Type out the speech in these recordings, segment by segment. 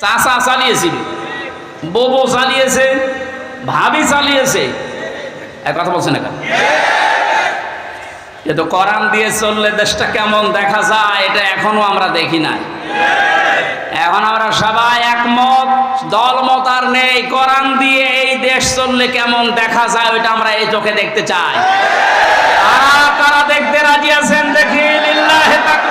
চাষা চালিয়েছিল বোবো চালিয়েছে ভাবি চালিয়েছে এক কথা বলছেন এখন এ তো কোরআন দিয়ে চললে দেশটা কেমন দেখা যায়, এটা এখনও আমরা দেখি নাই। এখন আমরা সবাই একমত, দলমত আর নেই করান দিয়ে এই দেশ চললে কেমন দেখা যায়, ওইটা আমরা এই চোখে দেখতে চাই। কারা দেখতে রাজি আছেন দেখি, লিল্লাহে তাকবীর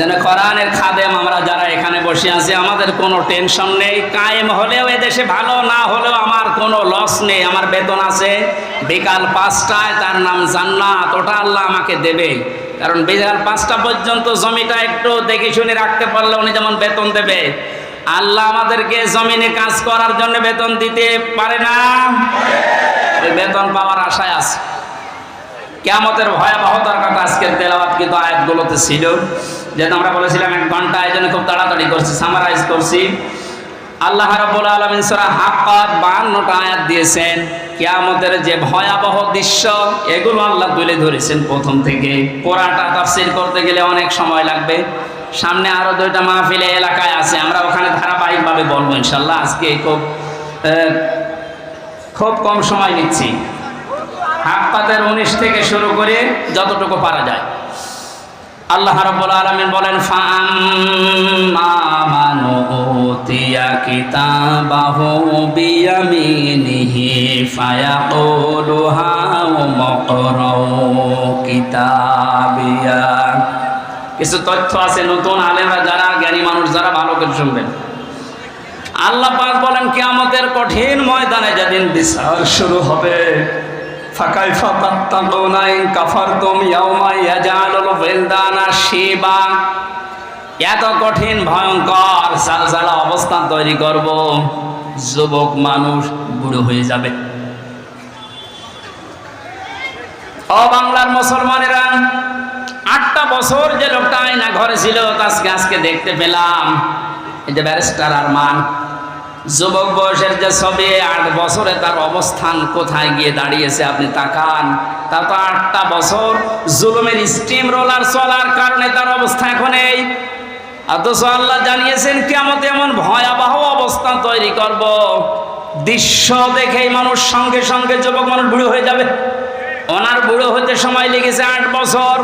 জন্য কোরআনের খাদেম আমরা যারা এখানে বসে আছি, আমাদের কোনো টেনশন নেই। কায়েম হলেও এদেশে ভালো, না হলেও আমার কোনো লস নেই, আমার বেতন আছে। বিকাল পাঁচটায় তার নাম জান্নাত, ওটা আল্লাহ আমাকে দেবে। কারণ বিকাল পাঁচটা পর্যন্ত জমিটা একটু দেখে শুনে রাখতে পারলে উনি যেমন বেতন দেবে। আল্লাহ আমাদেরকে জমিনে কাজ করার জন্য বেতন দিতে পারে না। ওই বেতন পাওয়ার আশায় আছে। কেমতের ভয়াবহতার কথা আজকের তেলাওয়াত কিন্তু আয়াতগুলোতে ছিল। যেহেতু আমরা বলেছিলাম এক ঘণ্টা জন্য খুব তাড়াতাড়ি করছি সামারাইজ করছি। আল্লাহ রাব্বুল আলামিন সূরা হাক্কাত 52টা আয়াত দিয়েছেন, কিয়ামতের যে ভয়াবহ দৃশ্য, এগুলো আল্লাহ তুলে ধরেছেন প্রথম থেকে। পুরাটা তাফসীর করতে গেলে অনেক সময় লাগবে। সামনে আরও দুইটা মাহফিলে এলাকায় আছে, আমরা ওখানে ধারাবাহিকভাবে বলব ইনশাল্লাহ আজকে খুব খুব কম সময় নিচ্ছি। হাক্কাতের উনিশ থেকে শুরু করে যতটুকু পারা যায়। আল্লাহ রাব্বুল আলামিন বলেন ফাম্মা মান উতিয়া কিতাবাহু বিয়ামিনিহি ফায়াকুলু হাউ মকরাউ কিতাবিয়া। কিছু তথ্য আছে, নতুন আলেমরা যারা, জ্ঞানী মানুষ যারা, ভালো করে শুনবেন। আল্লাহ পাক বলেন, কিয়ামতের কঠিন ময়দানে যেদিন বিচার শুরু হবে কাফারতুম ইয়াউমা ইয়াজালুল ওয়ালদানা শিবা। এত কঠিন, ভয়ঙ্কর সালসালা অবস্থান তৈরি করব, যুবক মানুষ বুড়ো হয়ে যাবে। ও বাংলার মুসলমানেরা, আটটা বছর যে লোকটা আয়না ঘরে ছিল আজকে আজকে দেখতে পেলাম। এই যে ব্যারিস্টার আরমান। যুবক বয়সের যে ছবি, আট বছরে তার অবস্থান কোথায় গিয়ে দাঁড়িয়েছে আপনি তাকান। তা তো আটটা বছর জুলুমের স্টিম রোলার চলার কারণে তার অবস্থা এখন এই। অথচ আল্লাহ জানিয়েছেন কেমন এমন ভয়াবহ অবস্থা তৈরি করব। দৃশ্য দেখেই মানুষ সঙ্গে সঙ্গে যুবক মানুষ বুড়ো হয়ে যাবে। ওনার বুড়ো হতে সময় লেগেছে আট বছর।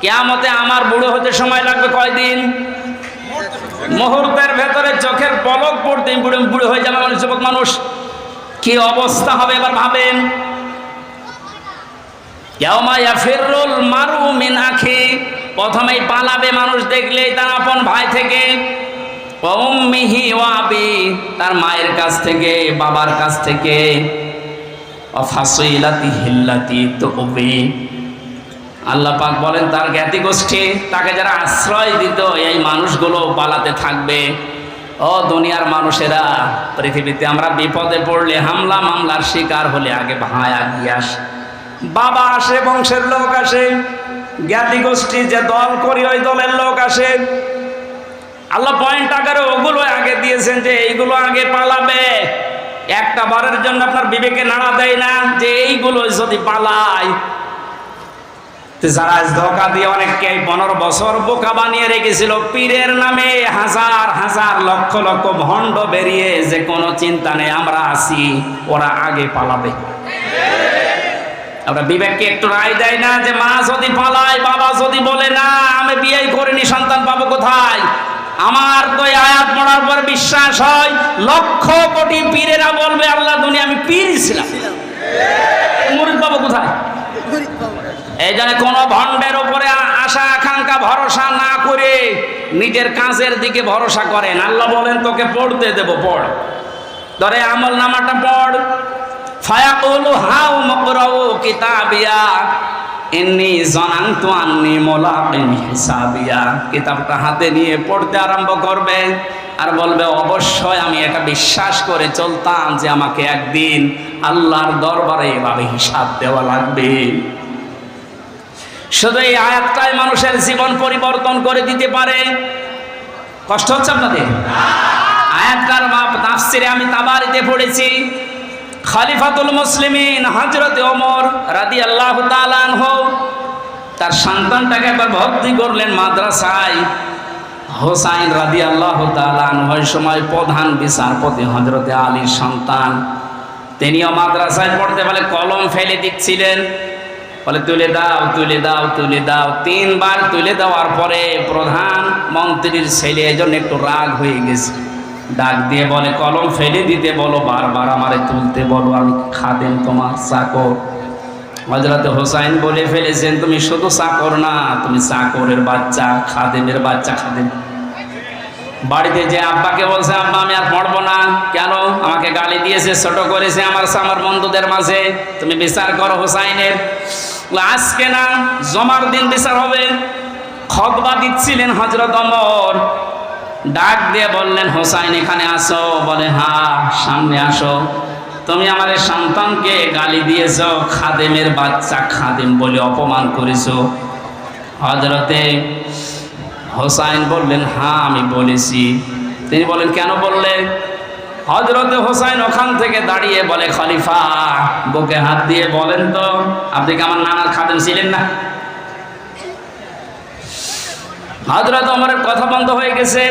কেয়ামতে আমার বুড়ো হতে সময় লাগবে কয়দিন? মুহূর্তের ভেতরে পলক পড়তে বুড়ো বুড়ো হয়ে যাবে মানুষ, যুবক মানুষ। কি অবস্থা হবে এবার ভাবেন? প্রথমেই পালাবে মানুষ তার আপন ভাই থেকে। তার মায়ের কাছ থেকে, বাবার কাছ থেকে। অফাসইলাতি হিল্লাতি আল্লাহ পাক বলেন, তার জ্ঞাতি গোষ্ঠী তাকে যারা আশ্রয় দিত, এই মানুষগুলো পালাতে থাকবে। ও দুনিয়ার মানুষেরা, পৃথিবীতে আমরা বিপদে পড়লে হামলা মামলার শিকার হলে আগে ভাই আগিয়ে আসে। বাবা আসে, বংশের লোক আসে জ্ঞাতি গোষ্ঠী যে দল করি ওই দলের লোক আসে। আল্লাহ পয়েন্ট আকারে ওগুলো আগে দিয়েছেন যে এইগুলো আগে পালাবে। একটা বারের জন্য আপনার বিবেকে নাড়া দেয় না যে এইগুলো যদি পালায় যারা ধোকা দিয়ে অনেককে পনেরো বছর বোকা বানিয়ে রেখেছিল, পীরের নামে হাজার হাজার লক্ষ লক্ষ ভণ্ড বেরিয়ে যে কোনো চিন্তা নেই, আমরা আছি, ওরা আগে পালাবে। আমরা বিবেককে একটু রায় দেয় না যে মা যদি পালায়, বাবা যদি বলে, না, আমি বিয়ে করিনি, সন্তান পাবো কোথায়? আমার তো আয়াত পড়ার পর বিশ্বাস হয়, লক্ষ কোটি পীরেরা বলবে, আল্লাহ দুনিয়া আমি পীর ছিলাম। মুরিদ কোথায়? এই জন্য কোনো ভণ্ডের উপরে আশা, আকাঙ্ক্ষা, ভরসা না করে নিজের কাজের দিকে ভরসা করেন। আল্লাহ বলেন, তোকে পড়তে দেব, পড়। ধরে আমল নামাটা পড়। হাউ এমনি জনান্ত কিতাবটা হাতে নিয়ে পড়তে আরম্ভ আর বলবে, অবশ্যই আমি এটা বিশ্বাস করে চলতাম যে আমাকে একদিন আল্লাহর দরবারে এভাবে হিসাব দেওয়া লাগবে। শুধু এই আয়াতটাই মানুষের জীবন পরিবর্তন করে দিতে পারে। কষ্ট হচ্ছে আপনাদের? আয়াতটার মাপ তাফসিরে আমি তাবারিতে পড়েছি। খলিফাতুল মুসলিমিন হজরত ওমর রাদি আল্লাহ তালানহ তার সন্তানটাকে একবার ভর্তি করলেন মাদ্রাসায়। হোসাইন রাদি আল্লাহ তালান ওই সময় প্রধান বিচারপতি হজরতে আলীর সন্তান। তিনিও মাদ্রাসায় পড়তে বলে কলম ফেলে দিচ্ছিলেন। বলে, তুলে দাও তুলে দাও তুলে দাও। তিনবার তুলে দেওয়ার পরে প্রধান মন্ত্রীর ছেলে এই জন্য একটু রাগ হয়ে গেছে। ডাক দিয়ে বলে, কলম ফেলে দিতে বলো, বারবার আমারে তুলতে বলো, আমি খাদেন তোমার চাকর? হজরত হোসাইন বলে ফেলেছেন, তুমি শুধু চাকর না, তুমি চাকরের বাচ্চা, খাদেমের বাচ্চা, খাদেম। বাড়িতে যে আব্বাকে বলছে, আব্বা, আমি আর পড়ব না। কেন? আমাকে গালি দিয়েছে, ছোট করেছে আমার আমার বন্ধুদের মাঝে। তুমি বিচার করো হোসাইনের। আজকে না জমার দিন বিচার হবে। খতবা দিচ্ছিলেন হজরত অমর। ডাক দিয়ে বললেন, হোসাইন, এখানে আসো। বলে, হা, সামনে আসো। তুমি আমার সন্তানকে গালি দিয়েছ, খাদেমের বাচ্চা খাদেম বলে অপমান করেছ। হজরতে হোসাইন বললেন হ্যাঁ আমি বলেছি। তিনি বলেন, কেন বললেন হজরতে হোসাইন ওখান থেকে দাঁড়িয়ে বলে, খলিফা, বুকে হাত দিয়ে বলেন তো, আপনি কি আমার নানার খাদেম ছিলেন না? হজরত অমরের কথা বন্ধ হয়ে গেছে।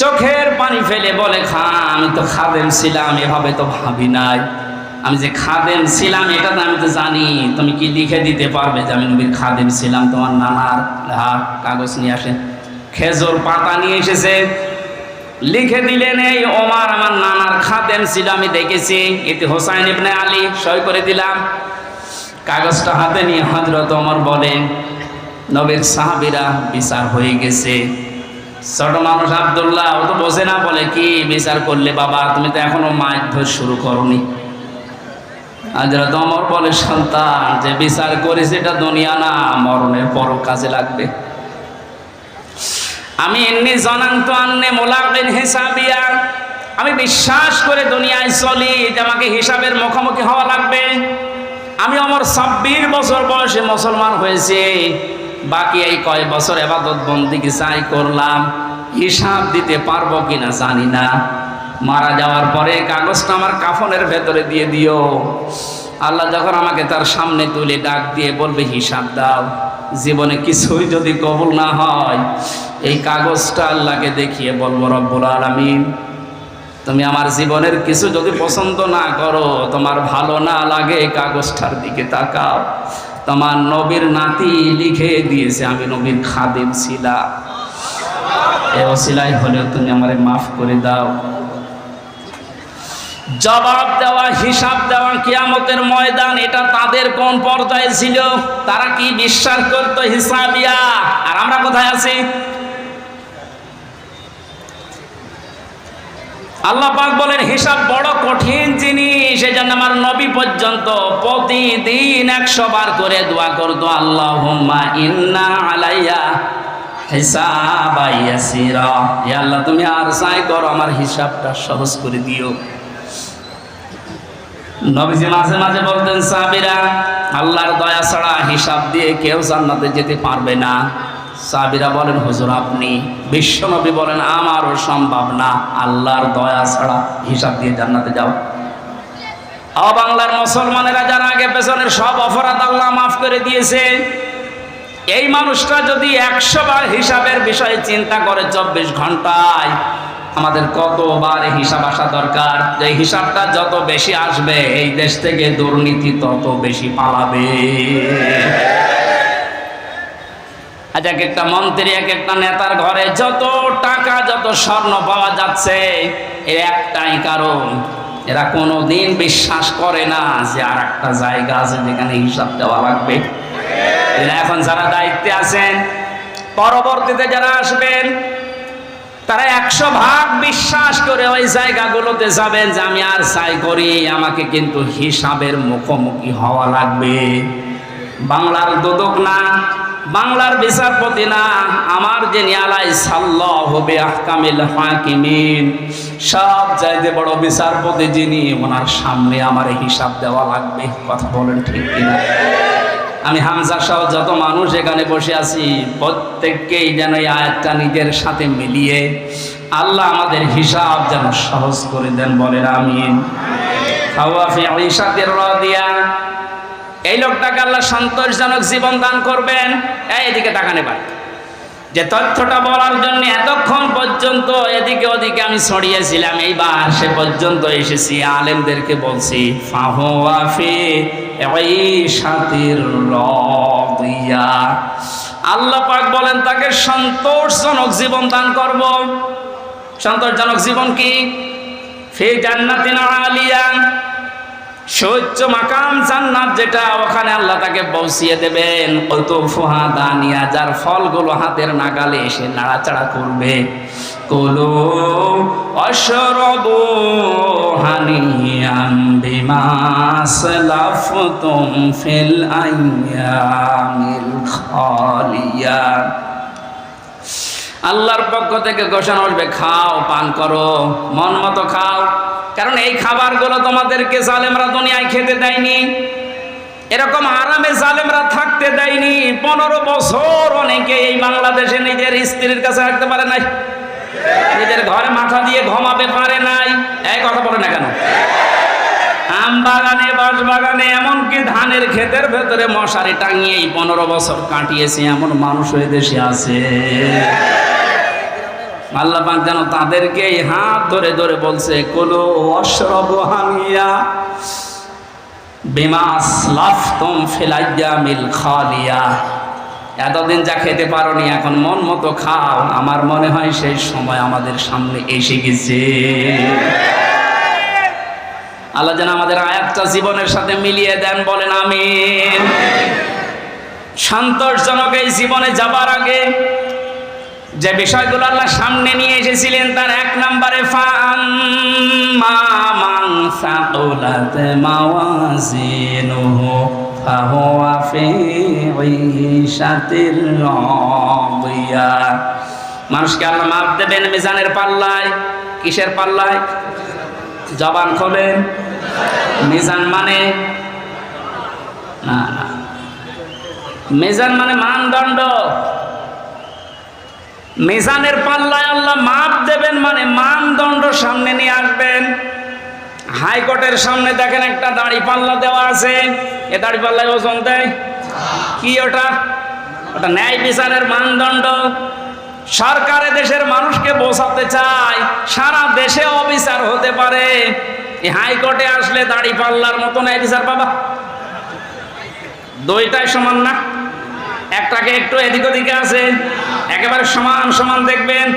চোখের পানি ফেলে বলে খা আমি তো খাদেম ছিলাম, এভাবে তো ভাবি নাই। আমি যে খাদেম ছিলাম, এটা তো আমি তো জানি। তুমি কি লিখে দিতে পারবে যে আমি নবীর খাদেম ছিলাম? তোমার নানার হা কাগজ নিয়ে আসেন। খেজুর পাতা নিয়ে এসেছে। লিখে দিলেন, এই ওমার আমার নানার খাদেম ছিল আমি দেখেছি। এতে হোসাইন ইবনে আলী সই করে দিলাম। কাগজটা হাতে নিয়ে হজরত ওমর বলেন, নবীর সাহাবিরা বিচার হয়ে গেছে। ছোট মানুষ আবদুল্লাহ, ও তো বোঝে না, বলে, কি বিচার করলে বাবা, তুমি তো এখনও মাছ ধর শুরু করনি। হজরত অমর বলে, সন্তান, যে বিচার করেছে, এটা দুনিয়া না, মরণের পর কাজে লাগবে। আমি এমনি জনান্ত আন্নে মোলাবেন হিসাবিয়া। আমি বিশ্বাস করে দুনিয়ায় চলি যে আমাকে হিসাবের মুখোমুখি হওয়া লাগবে। আমি আমার ছাব্বিশ বছর বয়সে মুসলমান হয়েছে। বাকি এই কয় বছর এবাদত বন্দিকে চাই করলাম, হিসাব দিতে পারব কিনা জানি না। মারা যাওয়ার পরে কাগজটা আমার কাফনের ভেতরে দিয়ে দিও। আল্লাহ যখন আমাকে তার সামনে তুলে ডাক দিয়ে বলবে, হিসাব দাও, জীবনে কিছুই যদি কবুল না হয়, এই কাগজটা আল্লাহকে দেখিয়ে বলব, রব্বুল আলমিন, তুমি আমার জীবনের কিছু যদি পছন্দ না করো, তোমার ভালো না লাগে, এই কাগজটার দিকে তাকাও। তোমার নবীর নাতি লিখে দিয়েছে, আমি নবীর খাদিম ছিলাম। এ অসিলাই হলেও তুমি আমারে মাফ করে দাও। জবাব দেওয়া, হিসাব দেওয়া কিয়ামতের ময়দান, এটা তাদের কোন পর্যায়ে ছিল? তারা কি বিশ্বাস করত হিসাবিয়া? আর আমরা কোথায় আছি? আল্লাহ পাক বলেন, হিসাব বড় কঠিন জিনিস এই জন্য আমার নবী পর্যন্ত প্রতিদিন একশো বার করে দোয়া করতো আল্লাহ ইন্না আলাইয়া হিসাব আল্লাহ, তুমি আর সাই করো, আমার হিসাবটা সহজ করে দিও। নবীজি মাঝে মাঝে বলতেন, সাবিরা, আল্লাহর দয়া ছাড়া হিসাব দিয়ে কেউ জান্নাতে যেতে পারবে না। সাবিরা বলেন, হুজুর, আপনি বিশ্বনবী বলেন আমারও সম্ভব না। আল্লাহর দয়া ছাড়া হিসাব দিয়ে জান্নাতে যাও বাংলার মুসলমানেরা যারা আগে পেছনের সব অপরাধ আল্লাহ মাফ করে দিয়েছে, এই মানুষটা যদি একশো বার হিসাবের বিষয়ে চিন্তা করে চব্বিশ ঘন্টায় আমাদের কতবার হিসাব আসা দরকার? যে হিসাবটা যত বেশি আসবে, এই দেশ থেকে দুর্নীতি তত বেশি পালাবে। আজ এক একটা মন্ত্রী, এক একটা নেতার ঘরে যত টাকা, যত স্বর্ণ পাওয়া যাচ্ছে, এর একটাই কারণ, এরা কোনো দিন বিশ্বাস করে না যে আর একটা জায়গা আছে যেখানে হিসাব দেওয়া লাগবে। এরা এখন যারা দায়িত্বে আছেন, পরবর্তীতে যারা আসবেন তারা একশো ভাগ বিশ্বাস করে ওই জায়গাগুলোতে যাবেন যে আমি আর চাই করি, আমাকে কিন্তু হিসাবের মুখোমুখি হওয়া লাগবে। বাংলার দোদক না, বাংলার বিচারপতি না, আমার যে নিয়ালাই সাল্লাহ হবে আহকামিল হাকিমিন, সব চাইতে বড় বিচারপতি যিনি, ওনার সামনে আমার হিসাব দেওয়া লাগবে। কথা বলেন ঠিক কিনা? আমি হামজা সহ যত মানুষ এখানে বসে আছি, প্রত্যেককেই যেন এই আয়াতটা নিজের সাথে মিলিয়ে আল্লাহ আমাদের হিসাব যেন সহজ করে দেন, বলেন আমি এই লোকটাকে আল্লাহ সন্তোষজনক জীবন দান করবেন। এই এদিকে টাকা এবার। যে তথ্যটা বলার জন্য এতক্ষণ পর্যন্ত এদিকে ওদিকে আমি ছড়িয়েছিলাম, এইবার সে পর্যন্ত এসেছি, আলেমদেরকে বলছি আল্লাহ পাক বলেন, তাকে সন্তোষজনক জীবন দান করব। সন্তোষজনক জীবন কি? ফি জান্নাতিন আলিয়া। সহ্য মাকাম জান্নাত যেটা, ওখানে আল্লাহ তাকে পৌঁছিয়ে দেবেন। অত ফুহা দানিয়া, যার ফলগুলো হাতের নাগালে এসে নাড়াচাড়া করবে। কুলু অশরবু হানিয়াম খালিয়া। আল্লাহর পক্ষ থেকে ঘোষণা আসবে খাও, পান করো, মন মতো খাও। কারণ এই খাবারগুলো তোমাদেরকে জালেমরা দুনিয়ায় খেতে দেয়নি। এরকম আরামে জালেমরা থাকতে দেয়নি। পনেরো বছর অনেকে এই বাংলাদেশে নিজের স্ত্রীর কাছে রাখতে পারে নাই। নিজের ঘরে মাথা দিয়ে ঘুমাবে পারে নাই। এই কথা বলে না কেন? আম বাগানে, বাঁশ বাগানে, এমনকি ধানের ক্ষেতের ভেতরে মশারি টাঙিয়ে এই পনেরো বছর কাটিয়েছে এমন মানুষ হয়ে দেশে আছে। আল্লাহ পাক যেন তাদেরকে এই হাত ধরে ধরে বলছে কোলো অশ্রব হামিয়া বিমাস লাফতম ফেলাইয়া মিল খালিয়া। এতদিন যা খেতে পারোনি, এখন মন মতো খাও। আমার মনে হয় সেই সময় আমাদের সামনে এসে গেছে। আল্লাহ যেন আমাদের আয়াতটা জীবনের সাথে মিলিয়ে দেন, বলেন আমিন। সন্তোষজনক এই জীবনে যাবার আগে যে বিষয়গুলো আল্লাহ সামনে নিয়ে এসেছিলেন তার এক নম্বরে মানুষকে আল্লাহ মাপ দেবেন মিজানের পাল্লায়, কিসের পাল্লায়? জবান খোলেন। মিজান মানে? না না। মিজান মানে মানদণ্ড। মিজানের পাল্লায় আল্লাহ মাপ দেবেন মানে মানদণ্ড সামনে নিয়ে আসবেন। হাইকোর্টের সামনে দেখেন একটা দাড়ি পাল্লা দেওয়া আছে। এ দাড়ি পাল্লায় ওজন দেয়। কি ওটা? ওটা ন্যায় বিচারের মানদণ্ড। সরকারে দেশের মানুষকে বোঝাতে চায়, সারা দেশে অবিচার হতে পারে। হাইকোর্টে আসলে দাড়ি পাল্লার মতো ন্যায় বিচার পাবা। দুইটাই সমান না? একটাকে একটু এদিক ওদিকে আছে একেবারে সমান সমান দেখবেন।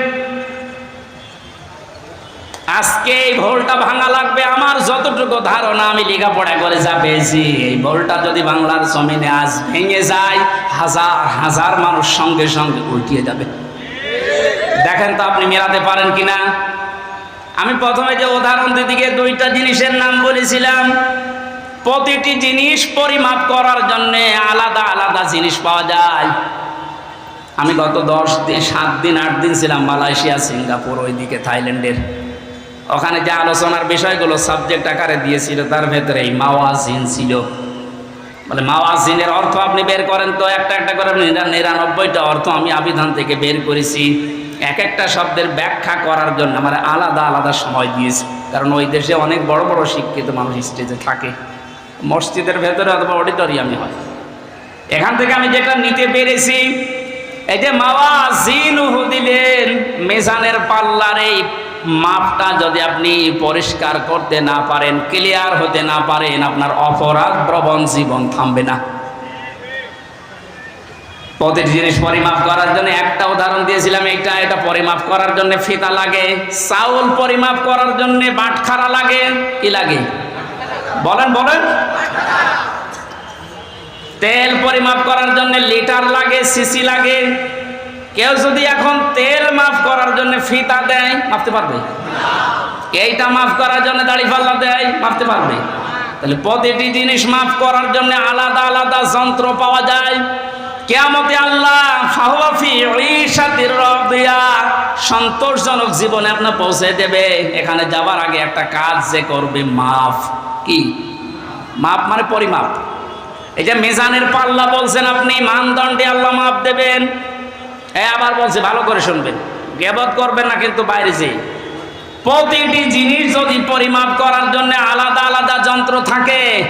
আজকে এই ভোলটা ভাঙা লাগবে। আমার যতটুকু ধারণা, আমি লেখাপড়া করে যা পেয়েছি, এই ভোলটা যদি বাংলার জমিনে আজ ভেঙে যায়, হাজার হাজার মানুষ সঙ্গে সঙ্গে উল্টিয়ে যাবে। দেখেন তো আপনি মেলাতে পারেন কিনা? আমি প্রথমে যে উদাহরণ দিদিকে দুইটা জিনিসের নাম বলেছিলাম প্রতিটি জিনিস পরিমাপ করার জন্য আলাদা আলাদা জিনিস পাওয়া যায়। আমি গত দশ দিন, সাত দিন, আট দিন ছিলাম মালয়েশিয়া, সিঙ্গাপুর, ওইদিকে থাইল্যান্ডের। ওখানে যে আলোচনার বিষয়গুলো সাবজেক্ট আকারে দিয়েছিল, তার ভেতরে এই মাওয়াজিন ছিল। বলে, মাওয়াজিনের অর্থ আপনি বের করেন তো, একটা একটা করে নিরা- নিরানব্বইটা অর্থ আমি আবিধান থেকে বের করেছি। এক একটা শব্দের ব্যাখ্যা করার জন্য আমার আলাদা আলাদা সময় দিয়েছি। কারণ ওই দেশে অনেক বড় বড় শিক্ষিত মানুষ স্টেজে থাকে। মসজিদের ভেতরে অথবা অডিটোরিয়ামে হয়। এখান থেকে আমি যেটা নিতে পেরেছি, এই যে মাওয়াজিন দিলেন মেজানের পাল্লার এই মাপটা যদি আপনি পরিষ্কার করতে না পারেন, ক্লিয়ার হতে না পারেন, আপনার অপরাধ প্রবণ জীবন থামবে না। প্রতিটি জিনিস পরিমাপ করার জন্য একটা উদাহরণ দিয়েছিলাম এটা এটা পরিমাপ করার জন্য ফিতা লাগে, চাউল পরিমাপ করার জন্য বাটখারা লাগে, কি লাগে? বলেন বলেন। তেল পরিমাপ করার জন্য লিটার লাগে, সিসি লাগে। কেউ যদি এখন তেল মাফ করার জন্য ফিতা দেয়, মাপতে পারবে? এইটা মাফ করার জন্য দাড়ি পাল্লা দেয়, মাপতে পারবে? তাহলে প্রতিটি জিনিস মাফ করার জন্য আলাদা আলাদা যন্ত্র পাওয়া যায়। আল্লাহ সন্তোষজনক জীবনে আপনার পৌঁছে দেবে। এখানে যাবার আগে একটা কাজ যে করবে, মাফ। কি? মাপ মানে পরিমাপ। এই যে মিজানের পাল্লা বলছেন আপনি, মানদণ্ডে আল্লাহ মাপ দেবেন। হ্যাঁ আবার বলছে, ভালো করে শুনবেন। গেবত করবেন না কিন্তু বাইরে যেয়ে। প্রতিটি জিনিস যদি পরিমাপ করার জন্য আলাদা আলাদা যন্ত্র থাকে,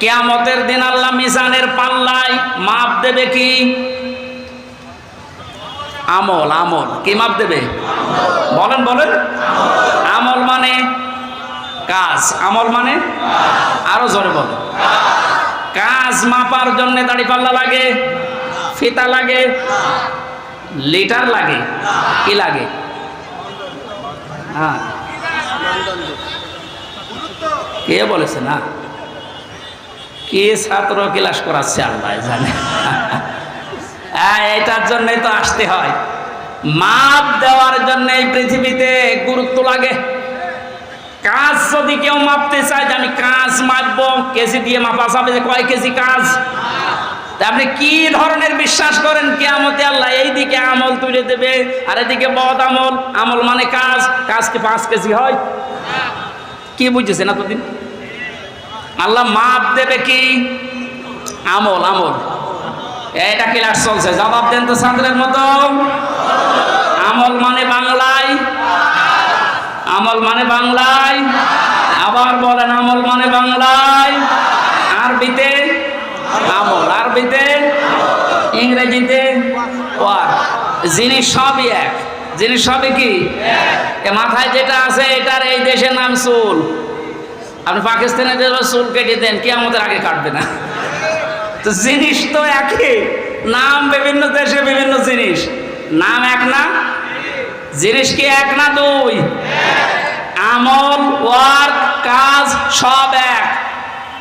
কেয়ামতের দিন আল্লাহ মিজানের পাল্লায় মাপ দেবে কি? আমল আমল। কি মাপ দেবে? বলেন বলেন। আমল মানে কাজ। আমল মানে? আরও জোরে বলেন কাজ মাপার জন্য দাড়ি পাল্লা লাগে, ফিতা লাগে, লিটার লাগে, কি লাগে? হ্যাঁ। কে বলেছে না? কে ছাত্র ক্লাস করাচ্ছে আল্লাহ জানে। হ্যাঁ এটার জন্যই তো আসতে হয়। মাপ দেওয়ার জন্য এই পৃথিবীতে গুরুত্ব লাগে। কাজ যদি কেউ মাপতে চায় যে আমি কাজ মাপবো, কেজি দিয়ে মাপা যাবে যে কয় কেজি কাজ? আপনি কি ধরনের বিশ্বাস করেন? কেয়ামতে আল্লাহ এইদিকে আমল তুলে দেবে। আর এদিকে বদ আমল। আমল মানে কাজ। কাজ কি পাঁচ কেজি হয়? কি বুঝেছেন এতদিন? আল্লাহ মাপ দেবে কি? আমল আমল। এটা ক্লাস চলছে। জবাব দেন তো ছাত্রের মতো। আমল মানে বাংলায় আমল মানে বাংলায়? আবার বলেন, আমল মানে বাংলায়? আরবিতে? আমল। আরবিতে? ইংরেজিতে? জিনিস সবই এক। জিনিস সবই কি? মাথায় যেটা আছে, এটার এই দেশের নাম চুল। আপনি পাকিস্তানে যে চুল কেটে দেন কি আমাদের আগে কাটবে না। তো জিনিস তো একই। নাম বিভিন্ন দেশে বিভিন্ন জিনিস। নাম এক না? জিনিস কি এক না দুই? আমল, ওয়ার্ক, কাজ সব এক।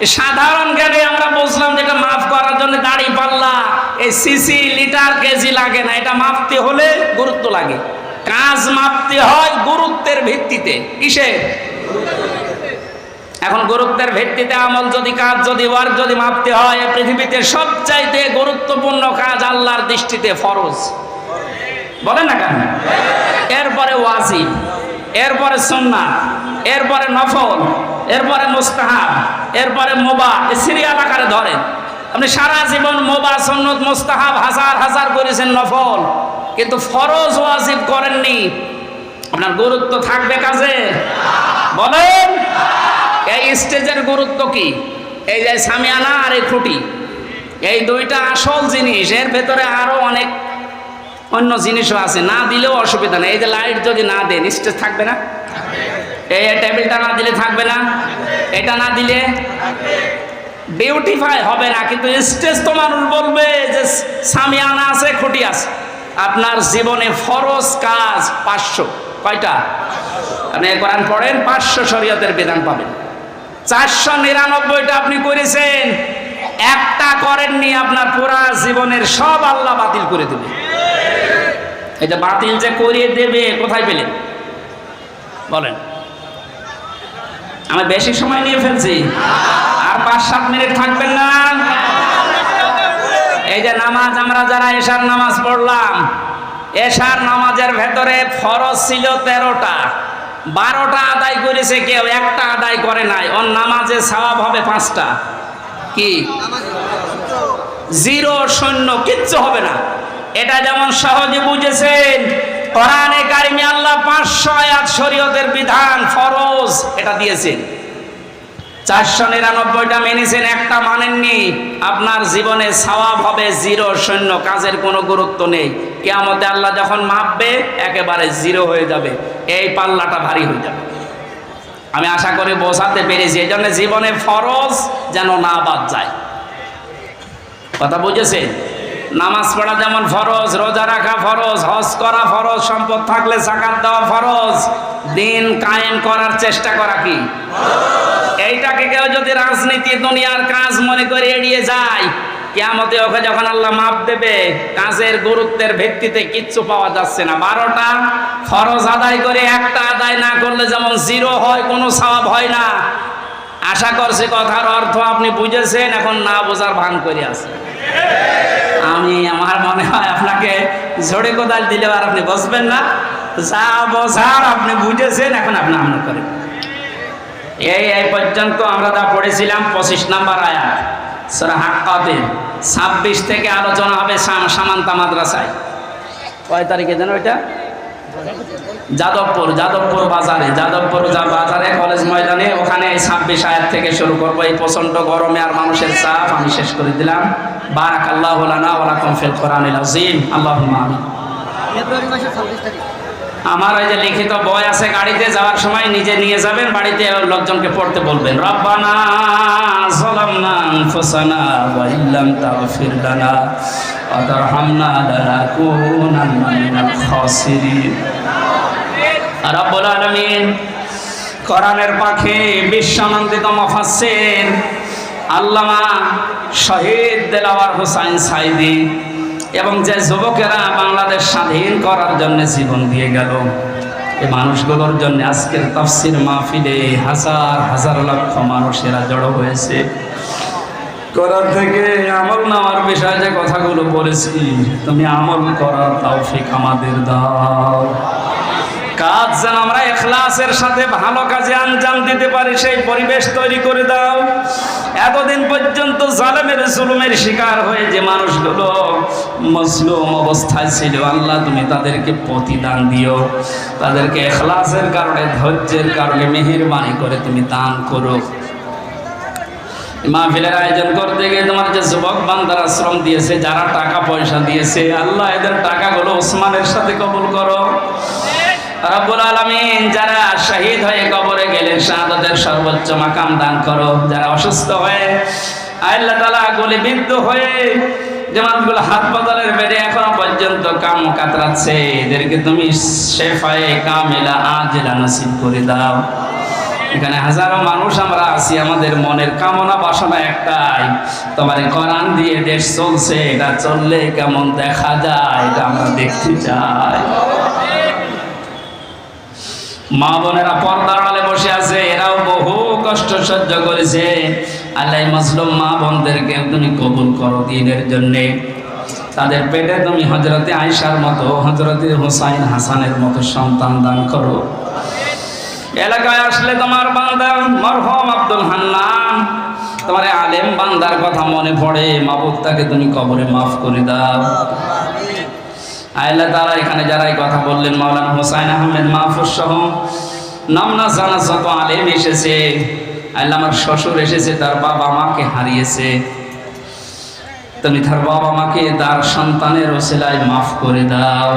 সাধারণ জ্ঞানে আমরা বুঝলাম যেটা মাফ করার জন্য দাড়ি পাল্লা। এই সিসি, লিটার, কেজি লাগে না। এটা মাপতে হলে গুরুত্ব লাগে। কাজ মাপতে হয় গুরুত্বের ভিত্তিতে। কিসে? এখন গুরুত্বের ভিত্তিতে আমল যদি, কাজ যদি, ওয়ার্ক যদি মাপতে হয় পৃথিবীতে সবচাইতে গুরুত্বপূর্ণ কাজ আল্লাহর দৃষ্টিতে ফরজ। বলেন না কেন? এরপরে ওয়াজিব, এরপরে সুন্নাত, এরপরে নফল, এরপরে মোস্তাহাব, এরপরে মোবা সিরিয়াল আকারে ধরেন। আপনি সারা জীবন মোবা, সন্নত, মুস্তাহাব হাজার হাজার করেছেন নফল, কিন্তু ফরজ ওয়াজিব করেননি। আপনার গুরুত্ব থাকবে কাজে। বলেন, এই স্টেজের গুরুত্ব কি? এই যে সামিয়ানা আর এই খুঁটি, এই দুইটা আসল জিনিস, এর ভেতরে আরও অনেক অন্য জিনিসও আছে, না দিলেও অসুবিধা নেই। এই যে লাইট যদি না দেন স্টেজ থাকবে না? এই টেবিলটা না দিলে থাকবে না? এটা না দিলে বিউটিফাই হবে না, কিন্তু স্টেজ তো মানুষ বলবে যে সামিয়ানা আছে, খুঁটি আছে। আপনার জীবনে ফরজ কাজ পাঁচশো। কয়টা? আপনি কোরআন পড়েন, পাঁচশো শরীয়তের বিধান পাবেন। চারশো নিরানব্বইটা আপনি করেছেন, একটা করেননি, আপনার পুরা জীবনের সব আল্লাহ বাতিল করে দেবে। এটা বাতিল যে করিয়ে দেবে, কোথায় পেলেন বলেন। আমি বেশি সময় নিয়ে ফেলছি। আর পাঁচ, সাত মিনিট থাকবেন না। এই যে নামাজ, আমরা যারা এশার নামাজ পড়লাম, এশার নামাজের ভেতরে ফরজ ছিল তেরোটা। বারোটা আদায় করেছে কেউ, একটা আদায় করে নাই। ওর নামাজে সওয়াব হবে পাঁচটা। কি? জিরো, শূন্য, কিচ্ছু হবে না। এটা যেমন সহজে বুঝেছেন, কোরআনে কারিমে আল্লাহ পাঁচশো আয়াত শরীয়তের বিধান, ফরজ এটা দিয়েছেন। চারশো নিরানব্বইটা মেনেছেন, একটা মানেননি, আপনার জীবনে সওয়াব হবে জিরো শূন্য কাজের কোনো গুরুত্ব নেই। কেয়ামতে আল্লাহ যখন মাপবে, একেবারে জিরো হয়ে যাবে, এই পাল্লাটা ভারী হয়ে যাবে। আমি আশা করি বোঝাতে পেরেছি, এই জন্য জীবনে ফরজ যেন না বাদ যায়। কথা বুঝেছে নামাজ পড়া যেমন ফরজ, রোজা রাখা ফরজ, হজ করা ফরজ, সম্পদ থাকলে জাকাত দেওয়া ফরজ। দিন কায়েম করার চেষ্টা করা কি? এইটাকে কেউ যদি রাজনীতি, দুনিয়ার কাজ মনে করে এড়িয়ে যায়, কেয়ামতে ওকে যখন আল্লাহ মাপ দেবে, কাজের গুরুত্বের ভিত্তিতে কিচ্ছু পাওয়া যাচ্ছে না। বারোটা ফরজ আদায় করে একটা আদায় না করলে যেমন জিরো হয়, কোনো সওয়াব হয় না। আশা করছি কথার অর্থ আপনি বুঝেছেন, এখন না বোঝার ভান করে আছে আমি, আমার মনে হয় আপনাকে ঝড়ে কোদাল দিলে আর আপনি বসবেন না। যা বসার আপনি বুঝেছেন, এখন আপনি আমল করেন। এই এই পর্যন্ত আমরা যা পড়েছিলাম, পঁচিশ নাম্বার আয়াত সেটা হাক্কাতে। ছাব্বিশ থেকে আলোচনা হবে সাম- সামান্তা মাদ্রাসায়। কয় তারিখে যেন ওইটা? যাদবপুর যাদবপুর বাজারে যাদবপুর যা বাজারে কলেজ ময়দানে ওখানে এই ছাব্বিশ আয়াত থেকে শুরু করব। এই প্রচণ্ড গরমে আর মানুষের চাপ আমি শেষ করে দিলাম। বারাক আল্লাহ লানা ওয়ালাকুম ফিল ছাব্বিশ তারিখ। আমার ওই যে লিখিত বই আছে গাড়িতে যাওয়ার সময় নিজে নিয়ে যাবেন বাড়িতে লোকজনকে পড়তে বলবেন রব্বানা যালামনা আনফুসানা ওয়া ইল্লাম তাগফির লানা। পাখি আল্লামা শহীদ হোসাইন এবং যে যুবকেরা বাংলাদেশ স্বাধীন করার জন্য জীবন দিয়ে গেল এই মানুষগুলোর জন্য আজকের তাফসির মাহফিলে হাজার হাজার লক্ষ মানুষেরা জড়ো হয়েছে। করার থেকে আমল নামার বিষয়ে যে কথাগুলো বলেছি, তুমি আমল করার তৌফিক আমাদের দাও। কাজ যেন আমরা এখলাসের সাথে ভালো কাজে আঞ্জাম দিতে পারি, সেই পরিবেশ তৈরি করে দাও। এতদিন পর্যন্ত জালেমের জুলুমের শিকার হয়ে যে মানুষগুলো মজলুম অবস্থায় ছিল, আল্লাহ তুমি তাদেরকে প্রতিদান দিও। তাদেরকে এখলাসের কারণে, ধৈর্যের কারণে, মেহেরবানি করে তুমি দান করো। মাহফিলের আয়োজন করতে গিয়ে তোমার যে যুবক বান্দার আশ্রম দিয়েছে, যারা টাকা পয়সা দিয়েছে, আল্লাহ এদের টাকাগুলো ওসমানের সাথে কবুল করো। রব্বুল আলামিন যারা শহীদ হয়ে কবরে গেলেন শাহাদাতের সর্বোচ্চ মাকাম দান করো। যারা অসুস্থ হয়ে আল্লাহ তাআলা গুলিবিদ্ধ হয়ে যেমনগুলো হাসপাতালের বেডে এখনও পর্যন্ত কাম কাতরাচ্ছে, এদেরকে তুমি শেফায়ে কামিলা আজিলা নসিব করে দাও। এখানে হাজারো মানুষ আমরা আছি, আমাদের মনের কামনা বাসনা একটাই। তোমার কোরআন দিয়ে দেশ চলছে, এটা চললে কেমন দেখা যায়, এটা আমরা দেখতে চাই। মা বোনেরা পর্দার আড়ালে বসে আছে, এরাও বহু কষ্ট সহ্য করেছে। আল্লাহ মজলুম মা বোনদেরকে তুমি কবুল করো দিনের জন্যে। তাদের পেটে তুমি হজরতে আয়সার মতো হজরতে হোসাইন হাসানের মতো সন্তান দান করো। এলাকায় আসলে তোমার বান্দা মরহম আব্দুল হান্নান। তোমার আলেম বান্দার কথা মনে পড়ে মাবুদ তাকে তুমি কবরে মাফ করে দাও। আল্লাহ তারা এখানে যারা এই কথা বললেন, মাওলানা হোসাইন আহমেদ মাহফুজ সহ নামনা জানা যত আলেম এসেছে, আল্লাহ আমার শ্বশুর এসেছে, তার বাবা মাকে হারিয়েছে। তুমি তার বাবা মাকে, তার সন্তানের ওসিলায় মাফ করে দাও।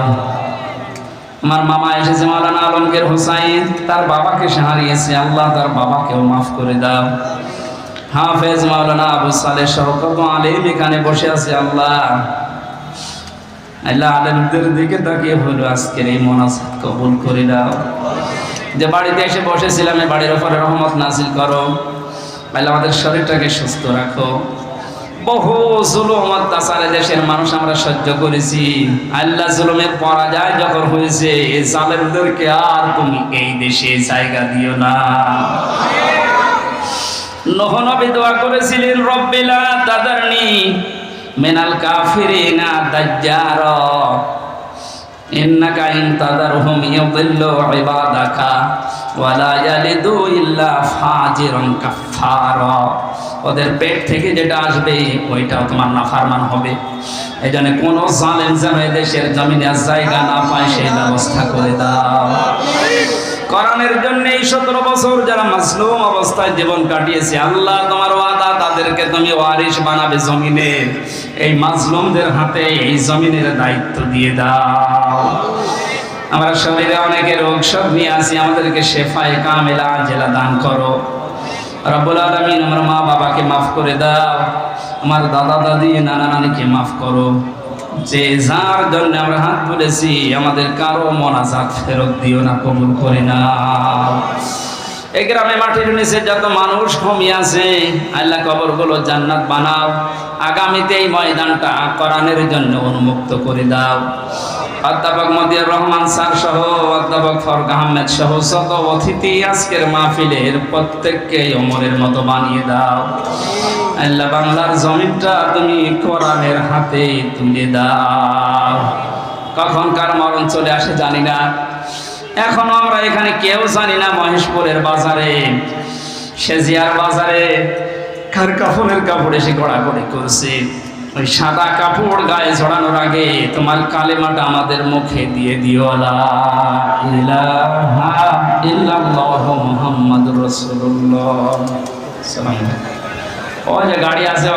আমার মামা এসেছে, মাওলানা আলমগীর হোসাইন। তার বাবাকে সে হারিয়েছে আল্লাহ তার বাবাকেও মাফ করে দাও। হাফেজ মাওলানা আবু সালেহ সহ কত আলেম এখানে বসে আছে, আল্লাহ। আল্লাহ আলেমদের দিকে তাকিয়ে হলো, আজকের এই মনাজাত কবুল করে দাও। যে বাড়িতে এসে বসেছিলাম এই বাড়ির ওপরে রহমত নাজিল করো। আল্লাহ আমাদের শরীরটাকে সুস্থ রাখো। বহু জুলুম অত্যাচারে দেশের মানুষ আমরা সহ্য করেছি। আল্লাহ জুলুমের পরাজয় যখন হয়েছে, এই জালেমদেরকে আর তুমি এই দেশে জায়গা দিও না। নহনবী দোয়া করেছিলেন, রব্বিলা দাদারনি মিনাল কাফিরিনা দাজ্জার ইন্নাকা ইন তাদারহুম ইউদিল্লু ইবাদাকা ইয়ালিদু ইল্লা ফাজিরুন কাফফারা। ওদের পেট থেকে যেটা আসবে, ওইটাও তোমার নাফরমান হবে। এই জন্য কোনো জালেম যেন দেশের জমিনে জায়গা না পায়, সেই ব্যবস্থা করে দাও। কোরআনের জন্য এই সতেরো বছর যারা মাসলুম অবস্থায় জীবন কাটিয়েছে, আল্লাহ তোমার ওয়াদা, তাদেরকে তুমি ওয়ারিশ বানাবে জমিনে। এই মাজলুমদের হাতে এই জমিনের দায়িত্ব দিয়ে দাও। আমরা শরীরে অনেকে রোগ সব নিয়ে আসি, আমাদেরকে শেফায় কামেলা জেলা দান করো। রব্বুল আলমিন আমার মা বাবাকে মাফ করে দাও। আমার দাদা দাদি, নানা নানিকে মাফ করো। যে যার জন্য আমরা হাত তুলেছি, আমাদের কারও মনাজাত ফেরত দিও না, কবুল করে না এই গ্রামে মাটির নিচে যত মানুষ ঘুমিয়ে আছে, আল্লাহ কবরগুলো জান্নাত বানাও। আগামীতে এই ময়দানটা কোরআনের জন্য উন্মুক্ত করে দাও। অধ্যাপক মদিউর রহমান স্যার সহ অধ্যাপক ফরক আহমেদ সহ শত অতিথি আজকের মাহফিলের প্রত্যেককে অমরের মতো বানিয়ে দাও। আল্লাহ বাংলার জমিনটা তুমি কোরআনের হাতে তুলে দাও। কখন কার মরণ চলে আসে জানি না। এখনও আমরা এখানে কেউ জানি না মহেশপুরের বাজারে, সেজিয়ার বাজারে, কার কাপড়ের কাপড় এসে গড়াগড়ি করছে। ওই সাদা কাপড় গায়ে ছড়ানোর আগে তোমার কালেমাটা আমাদের মুখে দিয়ে দিও। লা রসুল্লাহ ওই যে গাড়ি আছে